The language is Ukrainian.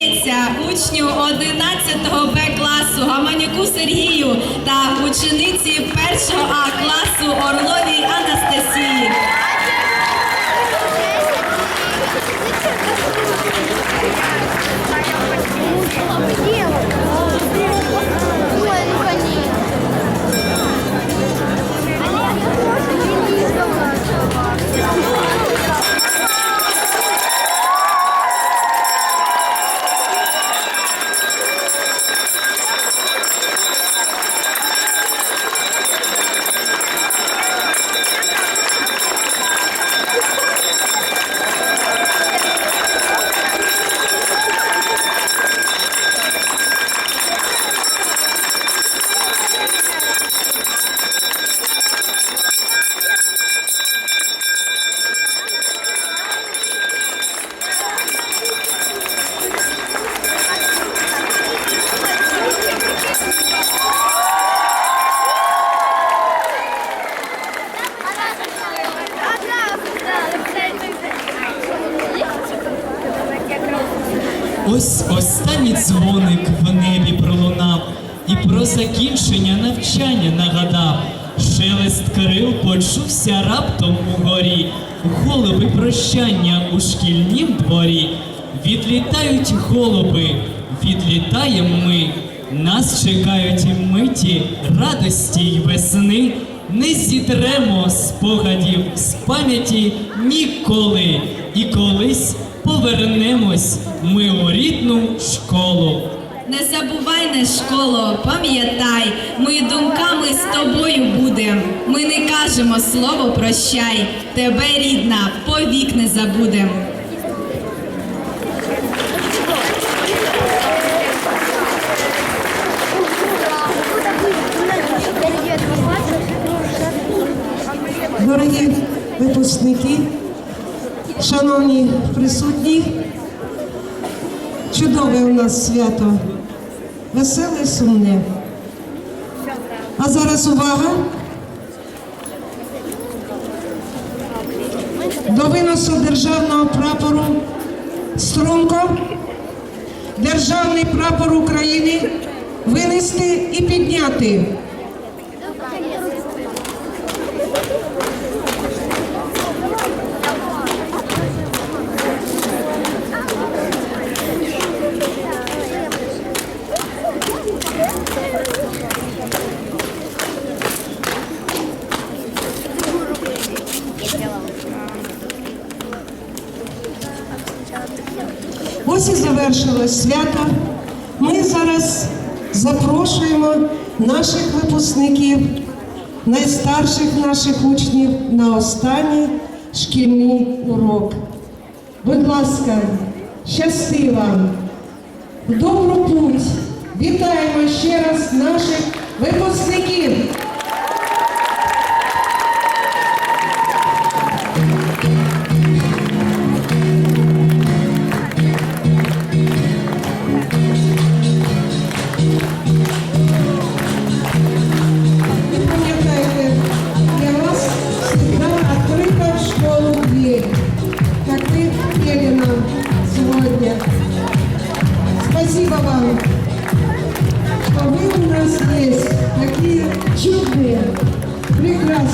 Учню 11 Б класу Гаманюку Сергію та учениці 1 А класу Орловій Анастасії. Ой, Ось останній дзвоник в небі пролунав і про закінчення навчання нагадав. Шелест крил почувся раптом угорі, голуби прощання у шкільнім дворі. Відлітають голуби, відлітаємо ми. Нас чекають миті радості й весни. Не зітремо спогадів з пам'яті ніколи. І колись повернемось ми у рідну школу. Не забувай не школо, пам'ятай, ми думками з тобою будем. Ми не кажемо слово прощай, тебе рідна, повік не забудем. Дорогі випускники, шановні присутні, чудове у нас свято, веселе і сумне. А зараз увага. До виносу державного прапору струнко, державний прапор України винести і підняти. Ось завершилось свято. Ми зараз запрошуємо наших випускників, найстарших наших учнів на останній шкільний урок. Будь ласка, щасти вам! В добру путь! Вітаємо ще раз наших випускників! Спасибо вам, у нас есть такие чудные, прекрасные.